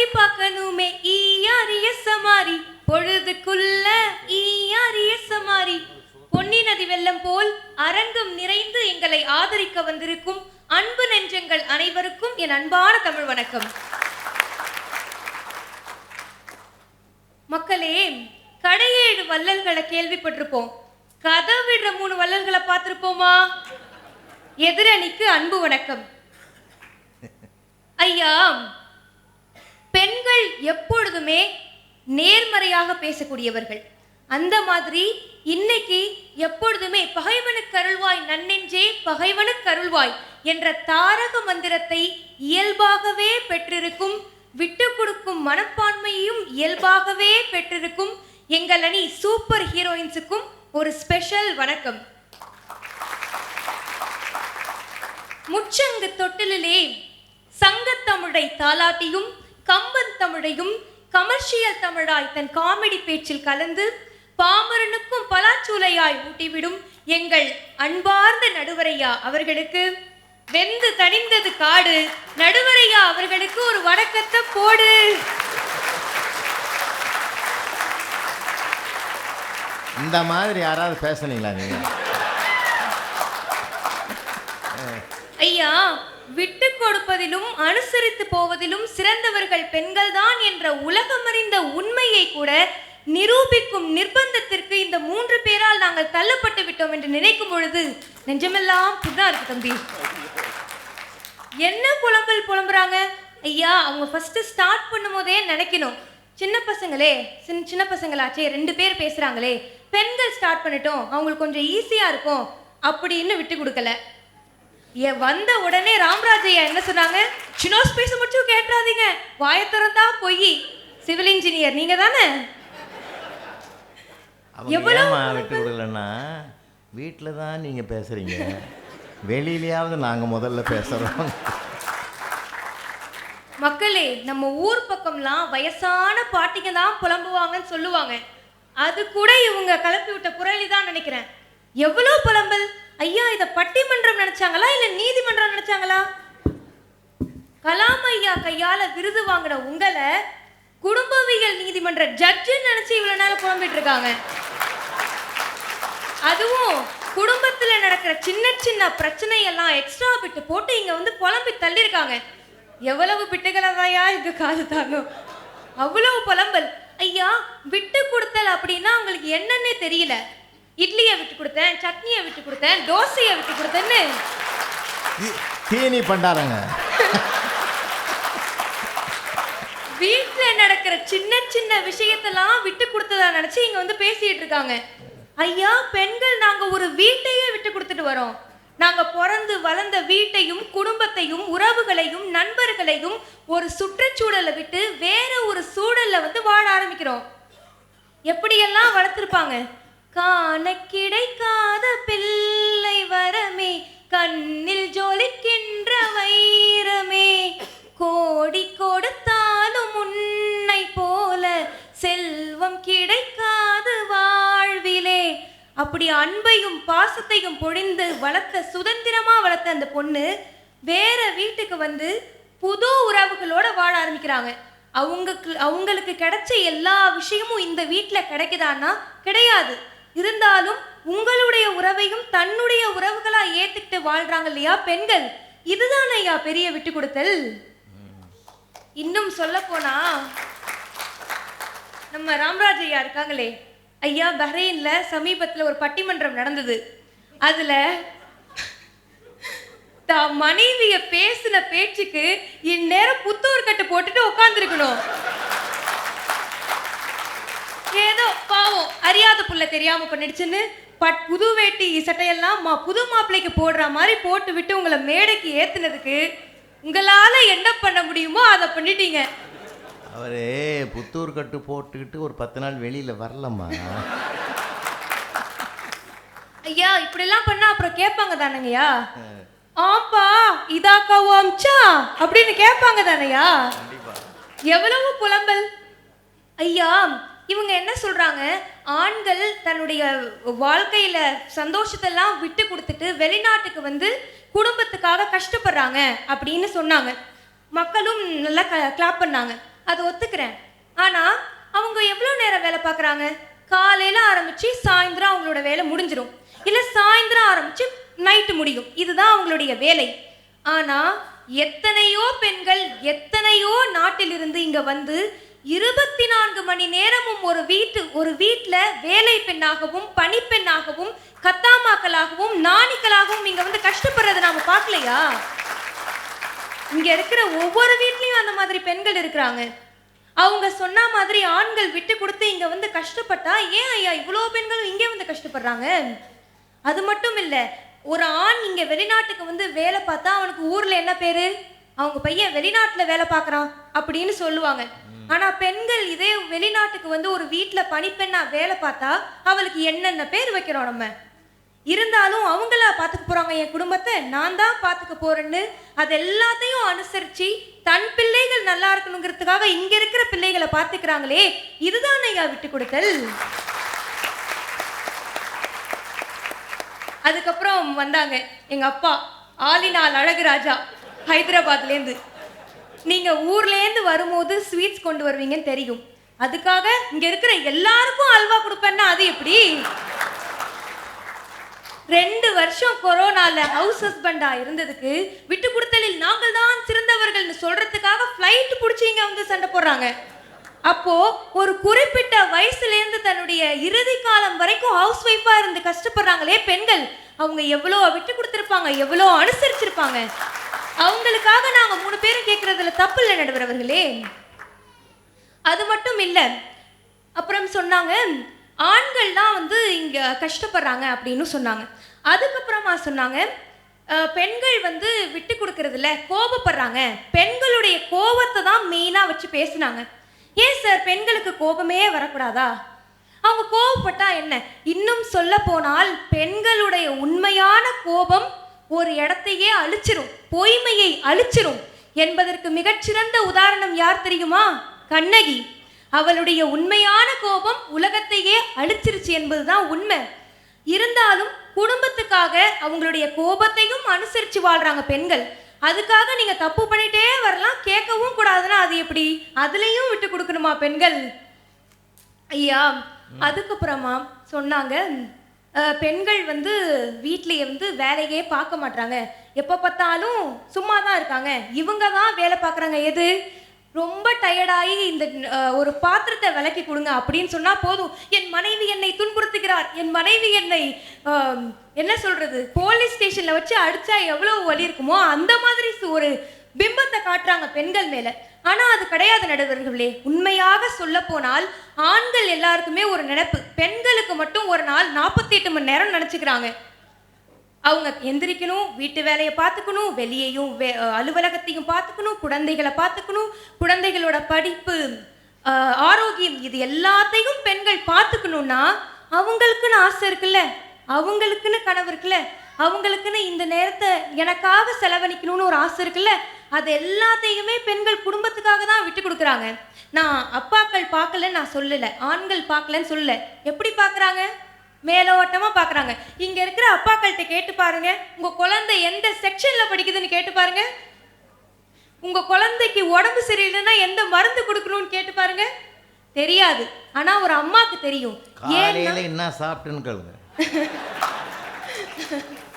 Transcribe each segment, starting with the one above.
பத்தி பார்க்கணுமே ஈயாரிய சமாரி. பொழுதுக்குள்ள ஈயாரிய சமாரி. பொன்னி நதி வெள்ளம் போல் அரங்கம் நிறைந்து எங்களை ஆதரிக்க வந்திருக்கும் அன்பு நெஞ்சங்கள் அனைவருக்கும் என் அன்பான தமிழ் வணக்கம். மக்களே கடையேழு வள்ளல்களை கேள்விப்பட்டிருப்போம். கதை விடுற மூணு வள்ளல்களை பார்த்திருப்போமா? எதிரணிக்கு அன்பு வணக்கம். ஐயா எப்பொழுதுமே நேர்மறையாக பேசக்கூடியவர்கள். அந்த மாதிரி இன்னைக்கு எப்பொழுதுமே பகைவனுக்கு அருள்வாய் நன்னெஞ்சே பகைவனுக்கு அருள்வாய் என்ற தாரக மந்திரத்தை இயல்பாகவே பெற்றிருக்கும் விட்டு கொடுக்கும் மனப்பான்மையையும் இயல்பாகவே பெற்றிருக்கும் எங்கள் அணி சூப்பர் ஹீரோயின்ஸுக்கும் ஒரு ஸ்பெஷல் வணக்கம். முச்சங்கு தொட்டிலே சங்கத்தமிழை தாலாட்டியும் கம்பன் தமிழையும் கமர்ஷியல் தமிழாய் தன் காமெடி பேச்சில் கலந்து பாமரனுக்கும் பலாச்சூலையாய் ஊட்டிவிடும் எங்கள் அன்பார்ந்த நடுவரையா அவர்களுக்கு. வெந்து தணிந்தது காடு. நடுவரையா அவர்களுக்கு ஒரு வணக்கத்தை போடு. இந்த மாதிரி யாராவது பேசுனீங்களா நீங்க? ஐயா விட்டு கொடுப்பதிலும் அனுசரித்து போவதிலும் சிறந்தவர்கள் பெண்கள்தான் என்ற உலகமறிந்த உண்மையை கூட நிரூபிக்கும் நிர்பந்தத்திற்கு இந்த மூன்று பேரால் நாங்கள் தள்ளப்பட்டு விட்டோம் என்று நினைக்கும் பொழுது நெஞ்சமெல்லாம் புண்ணா இருக்கு தம்பி. என்ன புலம்பல் புலம்புறாங்க? ஐயா அவங்க ஃபர்ஸ்ட் ஸ்டார்ட் பண்ணும்போதே நினைக்கணும். சின்ன பசங்களே சின்ன சின்ன பசங்களாச்சே ரெண்டு பேர் பேசுறாங்களே. பெண்கள் ஸ்டார்ட் பண்ணட்டும் அவங்களுக்கு கொஞ்சம் ஈஸியா இருக்கும். அப்படின்னு விட்டு கொடுக்கல. வந்த உடனே ராமராஜையா என்ன சொன்னாங்க? சின்ன பேச மட்டும் கேட்டுறாதீங்க வாயை திறந்தா பொய். சிவில் இன்ஜினியர் நீங்க தானே? ஏமா விட்டு கொடுக்கலன்னா வீட்டில் தான் நீங்கள் பேசுகிறீங்க வெளியிலயாவது நாங்கள் முதல்ல பேசுகிறோம் மக்களே நம்ம ஊர் பக்கம்லாம் வயசான பாட்டிங்க தான் புலம்புவாங்கன்னு சொல்லுவாங்க. அது கூட இவங்க கலப்பி விட்ட புரளி தான் நினைக்கிறேன். எவ்வளோ புலம்பல்? ஐயா இதை பட்டிமன்றம் நினைச்சாங்களா? இல்ல நீதிமன்றம் நினைச்சாங்களா? கலாம் ஐயா கையால விருது வாங்கின உங்களை குடும்பவியல் நீதிமன்ற ஜட்ஜுன்னு நினைச்சு இவ்வளவு நாள் புலம்பிட்டு இருக்காங்க. அதுவும் குடும்பத்துல நடக்கிற சின்ன சின்ன பிரச்சனையெல்லாம் எக்ஸ்ட்ரா பிட்டு போட்டு இங்க வந்து புலம்பி தள்ளியிருக்காங்க. எவ்வளவு பிட்டுகளதாயா இங்க காது தாங்கும். அவ்வளவு புலம்பல். ஐயா விட்டு கொடுத்தல் அப்படின்னா அவங்களுக்கு என்னன்னே தெரியல. இட்லியை விட்டு கொடுத்தேன் சட்னியை விட்டு கொடுத்தேன் தோசையை விட்டு கொடுத்தேன்னு. தீனி பண்டாரங்க. வீட்ல நடக்கிற சின்ன சின்ன விஷயத்தெல்லாம் விட்டு கொடுத்ததா நினைச்சு இங்க வந்து பேசிட்டு இருக்காங்க. ஐயா பெண்கள் நாங்க ஒரு வீட்டையே விட்டு கொடுத்துட்டு வரோம். நாங்க பிறந்து வளர்ந்த வீட்டையும் குடும்பத்தையும் உறவுகளையும் நண்பர்களையும் ஒரு சுற்றுச்சூழலை விட்டு வேற ஒரு சூழல்ல வந்து வாழ ஆரம்பிக்கிறோம். எப்படியெல்லாம் வளர்த்துருப்பாங்க? காண கிடைக்காத பிள்ளை வரமே கண்ணில் ஜொலிக்கின்ற வைரமே. கோடி கொடுத்தாலும் உன்னை போல செல்வம் கிடைக்காது வாழ்விலே. அப்படி அன்பையும் பாசத்தையும் பொழிந்து வளர்த்த சுதந்திரமா வளர்த்த அந்த பொண்ணு வேற வீட்டுக்கு வந்து புது உறவுகளோட வாழ ஆரம்பிக்கிறாங்க. அவங்களுக்கு அவங்களுக்கு கிடைச்ச எல்லா விஷயமும் இந்த வீட்டில் கிடைக்குதான்னா கிடையாது. இருந்தாலும் உங்களுடைய உறவையும் தன்னுடைய உறவுகளா ஏத்துக்கிட்டு வாழ்றாங்க இல்லையா பெண்கள்? இதுதான் ஐயா பெரிய விட்டு கொடுத்தல். இன்னும் சொல்ல போனா நம்ம ராமராஜ் ஐயா இருக்காங்களே. ஐயா பஹ்ரைன்ல சமீபத்துல ஒரு பட்டிமன்றம் நடந்தது. அதுல தான் மனைவிய பேசின பேச்சுக்கு இந்நேரம் புத்தூர் கட்டு போட்டுட்டு உட்காந்துருக்கணும் ஏதோ பாவம் அறியாத புள்ள தெரியாம பண்ணிடுச்சுன்னு பட் புது வேட்டி சட்டையெல்லாம் மா புது மாப்பிள்ளைக்கு போடுற மாதிரி போட்டு விட்டு உங்களை மேடைக்கு ஏத்துனதுக்கு உங்களால என்ன பண்ண முடியுமோ அதை பண்ணிட்டீங்க. அவரே புத்தூர் கட்டு போட்டுக்கிட்டு ஒரு பத்து நாள் வெளியில் வரலம்மா. ஐயா இப்படிலாம் பண்ணா அப்புறம் கேட்பாங்க தானங்கய்யா? ஆப்பா இதாக்கா அம்சா அப்படின்னு கேட்பாங்க தானையா எவ்வளவு புலம்பல்? ஐயா இவங்க என்ன சொல்கிறாங்க ஆண்கள் தன்னுடைய வாழ்க்கையில் சந்தோஷத்தெல்லாம் விட்டு கொடுத்துட்டு வெளிநாட்டுக்கு வந்து குடும்பத்துக்காக கஷ்டப்படுறாங்க அப்படின்னு சொன்னாங்க. மக்களும் நல்லா க கிளாப் பண்ணாங்க. அது ஒத்துக்கிறேன். ஆனால் அவங்க எவ்வளோ நேரம் வேலை பார்க்குறாங்க? காலையில் ஆரம்பித்து சாயந்தரம் அவங்களோட வேலை முடிஞ்சிடும் இல்லை சாயந்தரம் ஆரம்பித்து நைட்டு முடியும். இதுதான் அவங்களுடைய வேலை. ஆனால் எத்தனையோ பெண்கள் எத்தனையோ நாட்டிலிருந்து இங்கே வந்து இருபத்தி நான்கு மணி நேரமும் ஒரு வீட்டு ஒரு வீட்டில் வேலை பெண்ணாகவும் பணிப்பெண்ணாகவும் கத்தாமாக்களாகவும் நாணிக்களாகவும் இங்கே வந்து கஷ்டப்படுறதை நாம் பார்க்கலையா? இங்கே இருக்கிற ஒவ்வொரு வீட்லேயும் அந்த மாதிரி பெண்கள் இருக்கிறாங்க. அவங்க சொன்ன மாதிரி ஆண்கள் விட்டு கொடுத்து இங்கே வந்து கஷ்டப்பட்டா ஏன் ஐயா இவ்வளோ பெண்கள் இங்கே வந்து கஷ்டப்படுறாங்க? அது மட்டும் இல்லை ஒரு ஆண் இங்கே வெளிநாட்டுக்கு வந்து வேலை பார்த்தா அவனுக்கு ஊரில் என்ன பேர்? அவங்க பையன் வெளிநாட்டில் வேலை பார்க்குறான் அப்படின்னு சொல்லுவாங்க. ஆனா பெண்கள் இதே வெளிநாட்டுக்கு வந்து ஒரு வீட்டுல பணிப்பெண்ணா வேலை பார்த்தா அவளுக்கு என்னென்ன பேர் வைக்கிறோம் நம்ம? இருந்தாலும் அவங்களா பார்த்துக்க போறாங்க என் குடும்பத்தை. நான் தான் பார்த்துக்க போறேன்னு அது எல்லாத்தையும் அனுசரிச்சு தன் பிள்ளைகள் நல்லா இருக்கணுங்கிறதுக்காக இங்க இருக்கிற பிள்ளைகளை பார்த்துக்கிறாங்களே. இதுதான் ஐயா விட்டு கொடுத்தல். அதுக்கப்புறம் வந்தாங்க எங்க அப்பா. ஆலினால் அழகுராஜா ஹைதராபாத்லேருந்து. நீங்கள் ஊர்லேருந்து வரும்போது ஸ்வீட்ஸ் கொண்டு வருவீங்கன்னு தெரியும். அதுக்காக இங்கே இருக்கிற எல்லாருக்கும் அல்வா கொடுப்பேன்னா அது எப்படி? ரெண்டு வருஷம் கொரோனால ஹவுஸ் ஹஸ்பண்டா இருந்ததுக்கு விட்டு கொடுத்தலில் நாங்கள் தான் சிறந்தவர்கள்னு சொல்றதுக்காக ஃப்ளைட் பிடிச்சி இங்க வந்து சண்டை போடுறாங்க. அப்போ ஒரு குறிப்பிட்ட வயசுல இருந்து தன்னுடைய இறுதி காலம் வரைக்கும் ஹவுஸ் ஒய்ஃபா இருந்து கஷ்டப்படுறாங்களே பெண்கள். அவங்க எவ்வளோ விட்டு கொடுத்துருப்பாங்க எவ்வளோ அனுசரிச்சிருப்பாங்க. அவங்களுக்காக நாங்க மூணு பேரும் கேட்கறதுல தப்பு இல்லை நடுவர் அவர்களே. அது மட்டும் இல்லை அப்புறம் சொன்னாங்க ஆண்கள் தான் வந்து இங்க கஷ்டப்படுறாங்க அப்படின்னு சொன்னாங்க. அதுக்கப்புறமா சொன்னாங்க பெண்கள் வந்து விட்டு கொடுக்கறதுல கோபப்படுறாங்க. பெண்களுடைய கோபத்தை தான் மெயினாக வச்சு பேசுனாங்க. ஏன் சார் பெண்களுக்கு கோபமே வரக்கூடாதா? அவங்க கோபப்பட்டா என்ன? இன்னும் சொல்ல போனால் பெண்களுடைய உண்மையான கோபம் ஒரு இடத்தையே அழிச்சிரும் பொய்மையை அழிச்சிரும் என்பதற்கு மிகச்சிறந்த உதாரணம் யார் தெரியுமா? கண்ணகி. அவளுடைய உண்மையான கோபம் உலகத்தையே அழிச்சிருச்சு என்பதுதான் உண்மை. இருந்தாலும் குடும்பத்துக்காக அவங்களுடைய கோபத்தையும் அனுசரிச்சு வாழ்றாங்க பெண்கள். அதுக்காக நீங்க தப்பு பண்ணிட்டே வரலாம் கேட்கவும் கூடாதுன்னா அது எப்படி? அதுலயும் விட்டு கொடுக்கணுமா பெண்கள்? ஐயா அதுக்கப்புறமா சொன்னாங்க பெண்கள் வந்து வீட்டிலேயே வந்து வேலையே பார்க்க மாட்டாங்க எப்போ பார்த்தாலும் சும்மா தான் இருக்காங்க. இவங்க தான் வேலை பார்க்குறாங்க. எது? ரொம்ப டயர்டாகி இந்த ஒரு பாத்திரத்தை விலக்கி கொடுங்க அப்படின்னு சொன்னால் போதும். என் மனைவி என்னை துன்புறுத்துகிறார். என் மனைவி என்னை என்ன சொல்கிறது போலீஸ் ஸ்டேஷனில் வச்சு அடித்தா எவ்வளோ வலி இருக்குமோ அந்த மாதிரி ஒரு பிம்பத்தை காட்டுறாங்க பெண்கள் மேலே. ஆனா அது கிடையாது நடுவர்களே. உண்மையாக சொல்ல போனால் ஆண்கள் எல்லாருக்குமே ஒரு நினைப்பு. பெண்களுக்கு மட்டும் ஒரு நாள் நாற்பத்தி எட்டு மணி நேரம் நினைச்சுக்கிறாங்க. அவங்க எந்திரிக்கணும் வீட்டு வேலையை பார்த்துக்கணும் வெளியையும் வே அலுவலகத்தையும் பார்த்துக்கணும் குழந்தைகளை பார்த்துக்கணும் குழந்தைகளோட படிப்பு ஆரோக்கியம் இது எல்லாத்தையும் பெண்கள் பார்த்துக்கணும்னா அவங்களுக்குன்னு ஆசை இருக்குல்ல? அவங்களுக்குன்னு கனவு இருக்குல்ல? அவங்களுக்குன்னு இந்த நேரத்தை எனக்காக செலவழிக்கணும்னு ஒரு ஆசை இருக்குல்ல? அது எல்லாத்தையுமே பெண்கள் குடும்பத்துக்காக தான் விட்டு கொடுக்குறாங்க. நான் அப்பாக்கள் பார்க்கலன்னு நான் சொல்லலை. ஆண்கள் பார்க்கலன்னு சொல்லல. எப்படி பார்க்குறாங்க? மேலோட்டமா பார்க்குறாங்க. இங்க இருக்கிற அப்பாக்கள்கிட்ட கேட்டு பாருங்க. உங்க குழந்தை எந்த செக்ஷன்ல படிக்குதுன்னு கேட்டு பாருங்க. உங்க குழந்தைக்கு உடம்பு சரியில்லைன்னா எந்த மருந்து கொடுக்கணும்னு கேட்டு பாருங்க. தெரியாது. ஆனா ஒரு அம்மாக்கு தெரியும். காலையில் என்ன சாப்பிட்டுன்னு கேளுங்க.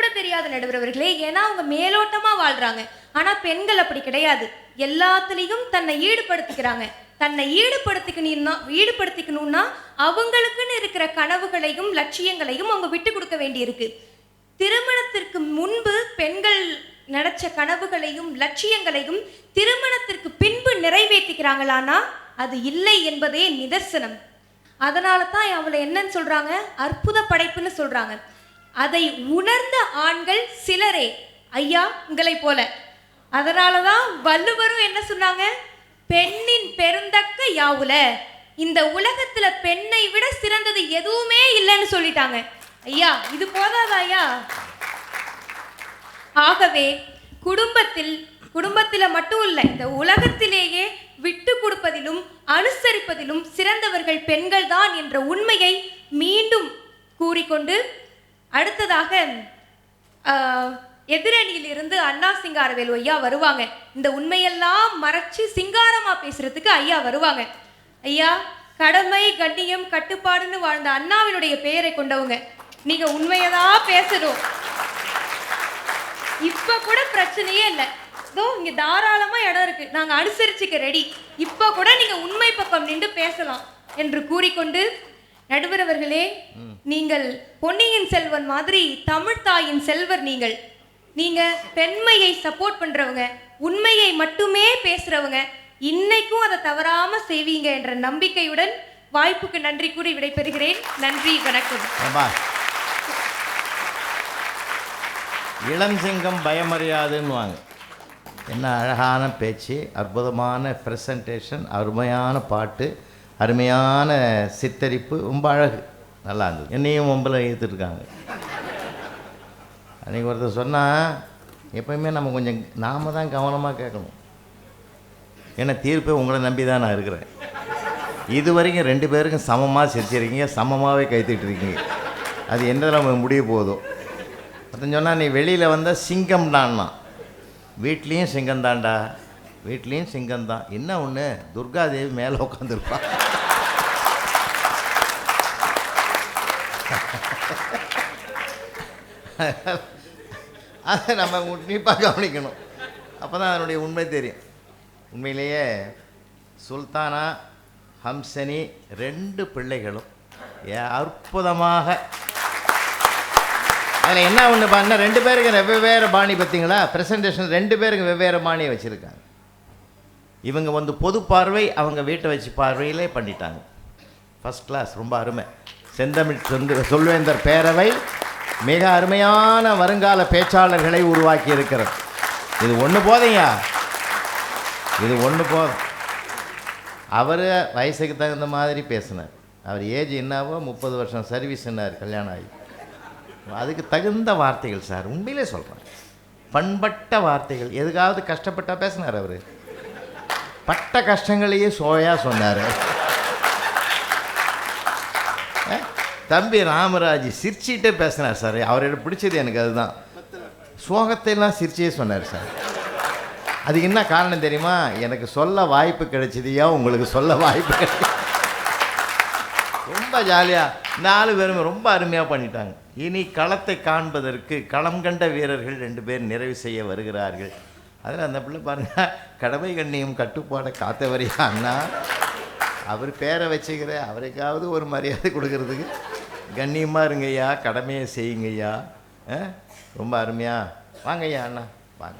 கூட தெரியாது நடுவரவர்களே ஏன்னா அவங்க மேலோட்டமா வாழ்றாங்க. ஆனா பெண்கள் அப்படி கிடையாது. எல்லாத்துலேயும் தன்னை ஈடுபடுத்திக்கிறாங்க. தன்னை ஈடுபடுத்திக்கணும்னா ஈடுபடுத்திக்கணும்னா அவங்களுக்குன்னு இருக்கிற கனவுகளையும் லட்சியங்களையும் அவங்க விட்டு கொடுக்க வேண்டியிருக்கு. திருமணத்திற்கு முன்பு பெண்கள் நினைச்ச கனவுகளையும் லட்சியங்களையும் திருமணத்திற்கு பின்பு நிறைவேற்றிக்கிறாங்களானா அது இல்லை என்பதே நிதர்சனம். அதனால தான் அவளை என்னன்னு சொல்றாங்க? அற்புத படைப்புன்னு சொல்றாங்க. அதை உணர்ந்த ஆண்கள் சிலரே. ஐயா உங்களை போல. அதனால தான் வள்ளுவரும் என்ன சொன்னாங்க? பெண்ணின் பெருந்தக்க யாவுல. இந்த உலகத்துல பெண்ணை விட சிறந்தது எதுவுமே இல்லைன்னு சொல்லிட்டாங்க. ஐயா இது போதாதா ஐயா? ஆகவே குடும்பத்தில் குடும்பத்தில் மட்டும் இல்லை இந்த உலகத்திலேயே விட்டு கொடுப்பதிலும் அனுசரிப்பதிலும் சிறந்தவர்கள் பெண்கள் தான் என்ற உண்மையை மீண்டும் கூறிக்கொண்டு அடுத்ததாக எதிரணியில் எதிரணியிலிருந்து அண்ணா சிங்காரவேலு ஐயா வருவாங்க. இந்த உண்மையெல்லாம் மறைச்சு சிங்காரமா பேசுறதுக்கு ஐயா வருவாங்க. ஐயா கடமை கண்ணியம் கட்டுப்பாடுன்னு வாழ்ந்த அண்ணாவினுடைய பெயரை கொண்டவங்க. நீங்க உண்மையதான் பேசணும். இப்ப கூட பிரச்சனையே இல்லை. இதோ இங்க தாராளமா இடம் இருக்கு. நாங்க அனுசரிச்சுக்க ரெடி இப்ப கூட நீங்க உண்மை பக்கம் நின்று பேசலாம் என்று கூறிக்கொண்டு நடுவர் அவர்களே நீங்கள் பொன்னியின் செல்வன் மாதிரி தமிழ் தாயின் செல்வர் நீங்கள். நீங்க பெண்மையை சப்போர்ட் பண்றவங்க உண்மையை மட்டுமே பேசுறவங்க இன்னைக்கும் அதை தவறாம செய்வீங்க என்ற நம்பிக்கையுடன் வாய்ப்புக்கு நன்றி கூறி விடைபெறுகிறேன். நன்றி வணக்கம். ஏம்பா. இளம் சிங்கம் பயமறியாதுன்னுவாங்க. என்ன அழகான பேச்சு அற்புதமான ப்ரெசன்டேஷன் அருமையான பாட்டு. அருமையான சித்தரிப்பு ரொம்ப அழகு. நல்லா இருந்தது. என்னையும் ஒம்பில் ஏற்றுருக்காங்க அன்றைக்கி ஒருத்தர் சொன்னால் எப்பயுமே நம்ம கொஞ்சம் நாம தான் கவனமாக கேட்கணும். ஏன்னா தீர்ப்பை உங்களை நம்பி தான் நான் இருக்கிறேன். இது வரைக்கும் ரெண்டு பேருக்கும் சமமாக சிரிச்சிருக்கீங்க சமமாகவே கைத்திட்டுருக்கீங்க. அது எந்த நம்ம முடிய போதோ. ஒருத்தன் சொன்னால் நீ வெளியில் வந்தால் சிங்கம் சிங்கம்டான்னா வீட்லேயும் சிங்கம் தாண்டா வீட்லேயும் சிங்கம்தான் என்ன ஒன்று துர்காதேவி மேலே உட்காந்துருப்பா அதை நம்ம உன்னிப்பாக கவனிக்கணும். அப்போ தான் அதனுடைய உண்மை தெரியும். உண்மையிலேயே சுல்தானா ஹம்சனி ரெண்டு பிள்ளைகளும் அற்புதமாக. அதில் என்ன ஒன்று பாருன்னா ரெண்டு பேருக்கு வெவ்வேறு பாணி பார்த்தீங்களா? ப்ரெசன்டேஷன் ரெண்டு பேருக்கு வெவ்வேறு பாணியை வச்சுருக்காங்க. இவங்க வந்து பொது பார்வை அவங்க வீட்டை வச்சு பார்வையிலே பண்ணிட்டாங்க. ஃபஸ்ட் கிளாஸ் ரொம்ப அருமை. செந்தமிழ் சொந்த சொல்வேந்தர் பேரவை மிக அருமையான வருங்கால பேச்சாளர்களை உருவாக்கி இருக்கிறது இது ஒன்று போதையா இது ஒன்று போதும் அவர் வயசுக்கு தகுந்த மாதிரி பேசினார். அவர் ஏஜ் என்னவோ முப்பது வருஷம் சர்வீஸ்னார் கல்யாணம் ஆகி. அதுக்கு தகுந்த வார்த்தைகள் சார் உண்மையிலே சொல்கிறேன் பண்பட்ட வார்த்தைகள் எதுக்காவது கஷ்டப்பட்டா பேசினார் அவர். பட்ட கஷ்டங்களையே சோயா சொன்னார். தம்பி ராமராஜ் சிரிச்சிட்டே பேசினார் சார். அவரோட பிடிச்சது எனக்கு அதுதான். சோகத்தை எல்லாம் சிரிச்சே சொன்னார் சார். அதுக்கு என்ன காரணம் தெரியுமா? எனக்கு சொல்ல வாய்ப்பு கிடைச்சதையா உங்களுக்கு சொல்ல வாய்ப்பு கிடைச்சது ரொம்ப ஜாலியாக நாலு பேரும் ரொம்ப அருமையாக பண்ணிட்டாங்க. இனி களத்தை காண்பதற்கு களம் கண்ட வீரர்கள் ரெண்டு பேர் நிறைவு செய்ய வருகிறார்கள். அதில் அந்த பிள்ளை பாருங்கள் கடமை கண்ணியும் கட்டுப்பாடை காத்தவரையா அண்ணா. அவர் பேரை வச்சுக்கிற அவருக்காவது ஒரு மரியாதை கொடுக்கறதுக்கு கண்ணியமாக இருங்கய்யா கடமையை செய்யுங்கய்யா. ஆ? ரொம்ப அருமையாக வாங்கய்யா அண்ணா வாங்க.